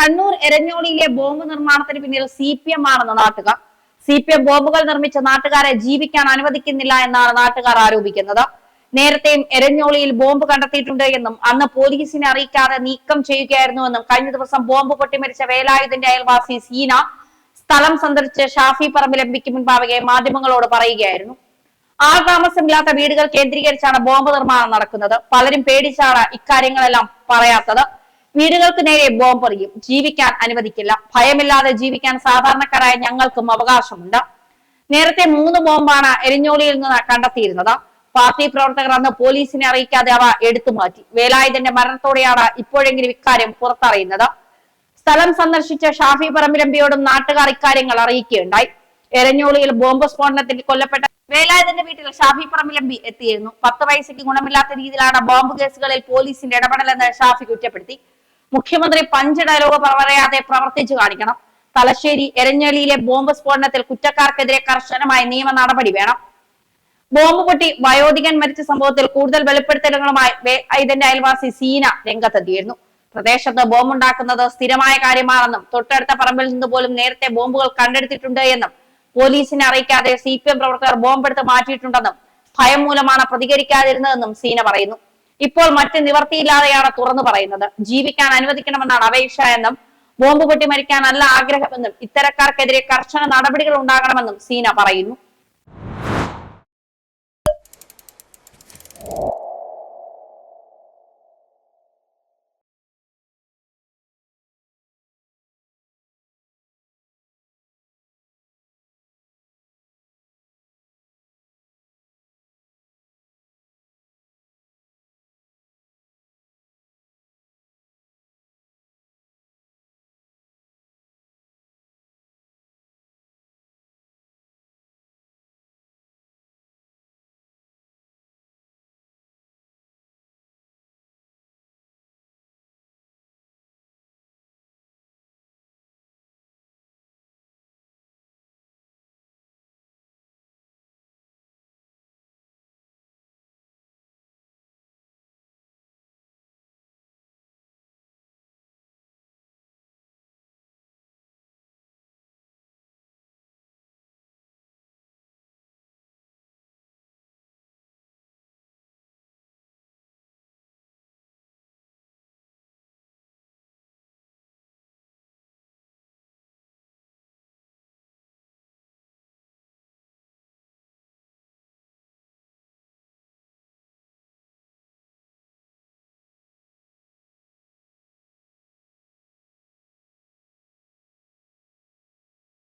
Kannur എരഞ്ഞോളിയിലെ bomb നിർമ്മാണത്തിന് പിന്നിൽ C P M ആണെന്ന് നാട്ടുകാർ. സി പി എം ബോംബുകൾ നിർമ്മിച്ച നാട്ടുകാരെ ജീവിക്കാൻ അനുവദിക്കുന്നില്ല എന്നാണ് നാട്ടുകാർ ആരോപിക്കുന്നത്. നേരത്തെയും എരഞ്ഞോളിയിൽ ബോംബ് കണ്ടെത്തിയിട്ടുണ്ട് എന്നും അന്ന് പോലീസിനെ അറിയിക്കാതെ നീക്കം ചെയ്യുകയായിരുന്നുവെന്നും കഴിഞ്ഞ ദിവസം ബോംബ് പൊട്ടിമരിച്ച വേലായുധന്റെ അയൽവാസി സീന സ്ഥലം സന്ദർശിച്ച് ഷാഫി പറമ്പിൽ എം പിക്ക് മാധ്യമങ്ങളോട് പറയുകയായിരുന്നു. ആൾ താമസമില്ലാത്ത വീടുകൾ കേന്ദ്രീകരിച്ചാണ് ബോംബ് നിർമ്മാണം നടക്കുന്നത്. പലരും പേടിച്ചാണ് ഇക്കാര്യങ്ങളെല്ലാം പറയാത്തത്. വീടുകൾക്ക് നേരെ ബോംബ് എറിയും ജീവിക്കാൻ അനുവദിക്കില്ല. ഭയമില്ലാതെ ജീവിക്കാൻ സാധാരണക്കാരായ ഞങ്ങൾക്കും അവകാശമുണ്ട്. നേരത്തെ മൂന്ന് ബോംബാണ് എരിഞ്ഞോളിയിൽ നിന്ന് കണ്ടെത്തിയിരുന്നത്. പാർട്ടി പ്രവർത്തകർ അന്ന് പോലീസിനെ അറിയിക്കാതെ അവ എടുത്തു മാറ്റി. വേലായുധന്റെ മരണത്തോടെയാണ് ഇപ്പോഴെങ്കിലും ഇക്കാര്യം പുറത്തറിയുന്നത്. സ്ഥലം സന്ദർശിച്ച ഷാഫി പറമ്പിലമ്പിയോടും നാട്ടുകാർ ഇക്കാര്യങ്ങൾ അറിയിക്കുകയുണ്ടായി. എരഞ്ഞോളിയിൽ ബോംബ് സ്ഫോടനത്തിൽ കൊല്ലപ്പെട്ട വേലായുധന്റെ വീട്ടിൽ ഷാഫി പറമ്പിലമ്പി എത്തിയിരുന്നു. പത്ത് വയസ്സയ്ക്ക് ഗുണമില്ലാത്ത രീതിയിലാണ് ബോംബ് കേസുകളിൽ പോലീസിന്റെ ഇടപെടലെന്ന് ഷാഫി കുറ്റപ്പെടുത്തി. മുഖ്യമന്ത്രി പഞ്ച് ഡയലോഗ് പറയാതെ പ്രവർത്തിച്ചു കാണിക്കണം. തലശ്ശേരി എരഞ്ഞലിയിലെ ബോംബ് സ്ഫോടനത്തിൽ കുറ്റക്കാർക്കെതിരെ കർശനമായ നിയമ നടപടി വേണം. ബോംബ് പൊട്ടി വയോധികൻ മരിച്ച സംഭവത്തിൽ കൂടുതൽ വെളിപ്പെടുത്തലുകളുമായി വേലായുധന്റെ അയൽവാസി സീന രംഗത്തെത്തിയിരുന്നു. പ്രദേശത്ത് ബോംബുണ്ടാക്കുന്നത് സ്ഥിരമായ കാര്യമാണെന്നും തൊട്ടടുത്ത പറമ്പിൽ നിന്ന് പോലും നേരത്തെ ബോംബുകൾ കണ്ടെടുത്തിട്ടുണ്ട് എന്നും പോലീസിനെ അറിയിക്കാതെ സി പി എം പ്രവർത്തകർ ബോംബെടുത്ത് മാറ്റിയിട്ടുണ്ടെന്നും ഭയം മൂലമാണ് പ്രതികരിക്കാതിരുന്നതെന്നും സീന പറയുന്നു. ഇപ്പോൾ മറ്റ് നിവർത്തിയില്ലാതെയാണ് തുറന്നു പറയുന്നത്. ജീവിക്കാൻ അനുവദിക്കണമെന്നാണ് അപേക്ഷ എന്നും ബോംബ് പൊട്ടി മരിക്കാനല്ല ആഗ്രഹമെന്നും ഇത്തരക്കാർക്കെതിരെ കർശന നടപടികൾ ഉണ്ടാകണമെന്നും സീന പറയുന്നു.